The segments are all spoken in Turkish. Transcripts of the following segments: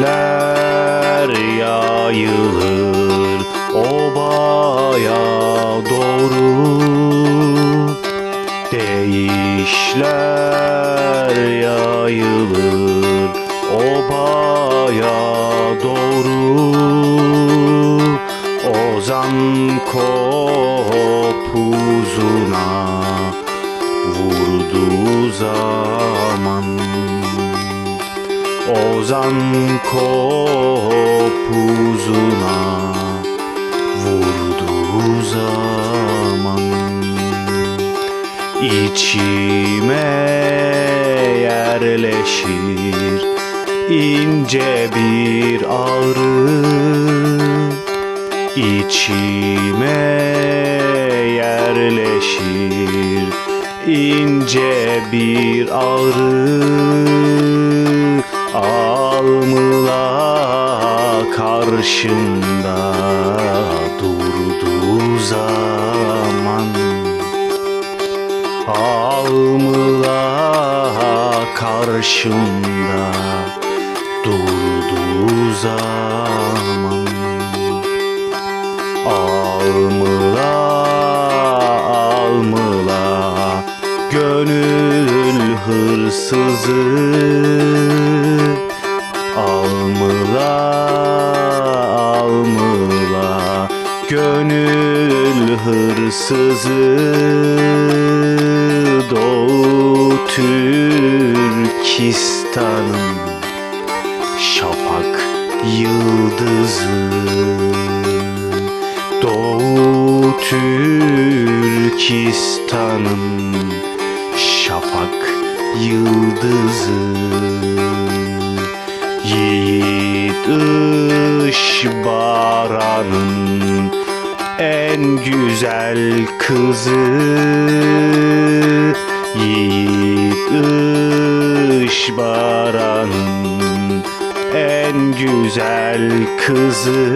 Deyişler yayılır obaya doğru. Deyişler yayılır obaya doğru. Ozan kopuzuna vurdu zaman Ozan kopuzuna vurdu zaman. İçime yerleşir ince bir ağrı. İçime yerleşir ince bir ağrı karşımda durduğu zaman Almıla karşımda durduğu zaman Almıla almıla gönül hırsızı gönül hırsızı Doğu Türkistan'ın şafak yıldızı. Doğu Türkistan'ın şafak yıldızı. Yiğit Işbaran'ın en güzel kızı. Yiğit Işbaran'ın en güzel kızı.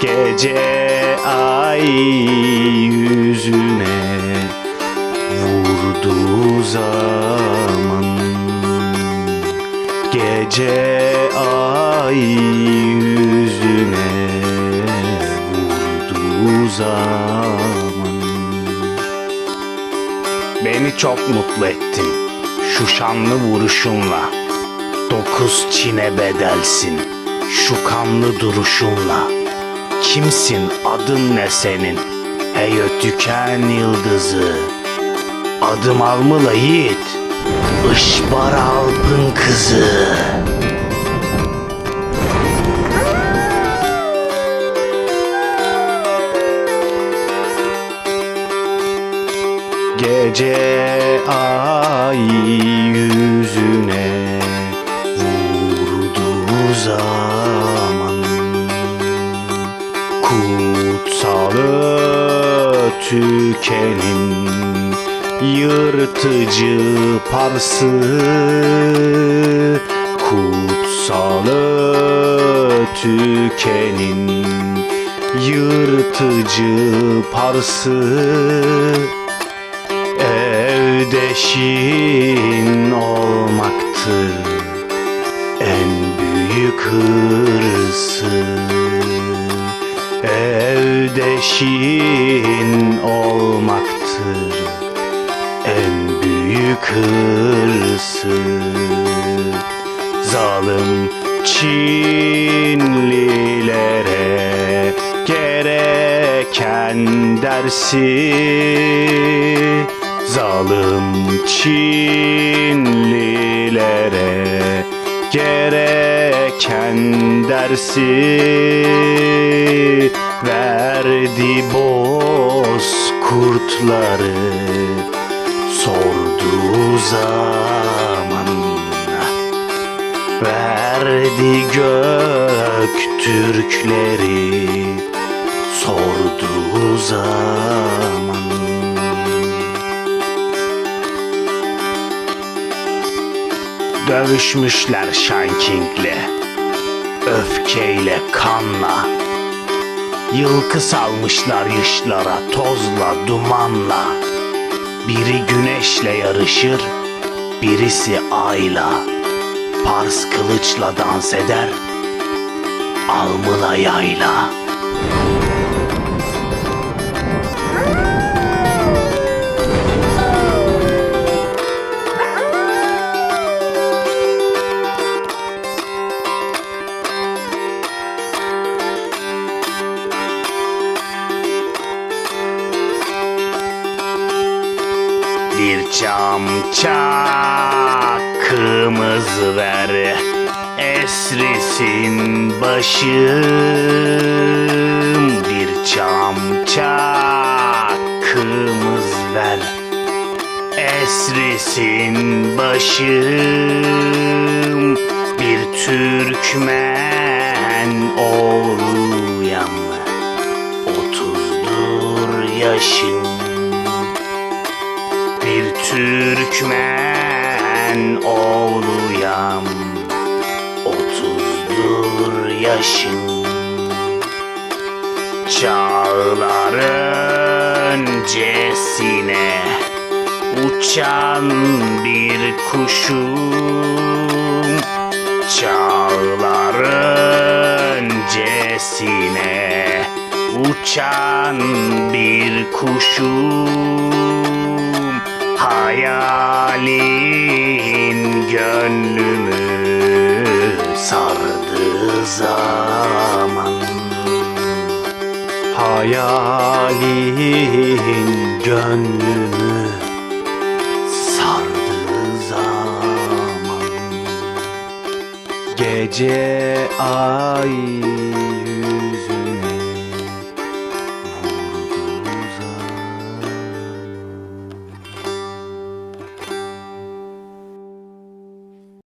Gece ay yüzüne vurduğu zaman. Gece ay yüzüne zaman. Beni çok mutlu ettin. Şu şanlı vuruşunla. Dokuz çine bedelsin. Şu kanlı duruşunla. Kimsin? Adın ne senin? Ey ötüken yıldızı. Adım almıla yiğit. Işbar Alp'ın kızı Gece ay yüzüne vurduğu zaman. Kutsalı tükenin yırtıcı parsı. Kutsalı tükenin yırtıcı parsı Evdeşin olmaktır en büyük hırsı Evdeşin olmaktır en büyük hırsı Zalim Çinlilere gereken dersi Zalim Çinlilere gereken dersi verdi boz kurtları. Sorduğu zaman verdi gök Türkleri. Sorduğu zaman Dövüşmüşler Shanking'le Öfkeyle kanla. Yılkı salmışlar yışlara tozla dumanla. Biri güneşle yarışır Birisi ayla. Pars kılıçla dans eder Almıla yayla Çam çakımız ver Esrisin başım. Bir çam çakımız ver Esrisin başım. Bir Türkmen oğluyam Otuzdur yaşım Türkmen oğluyam. Otuzdur yaşım. Çağlar öncesine Uçan bir kuşum. Çağlar öncesine Uçan bir kuşum Hayalin gönlümü sardığı zaman. Hayalin gönlümü sardığı zaman. Gece ay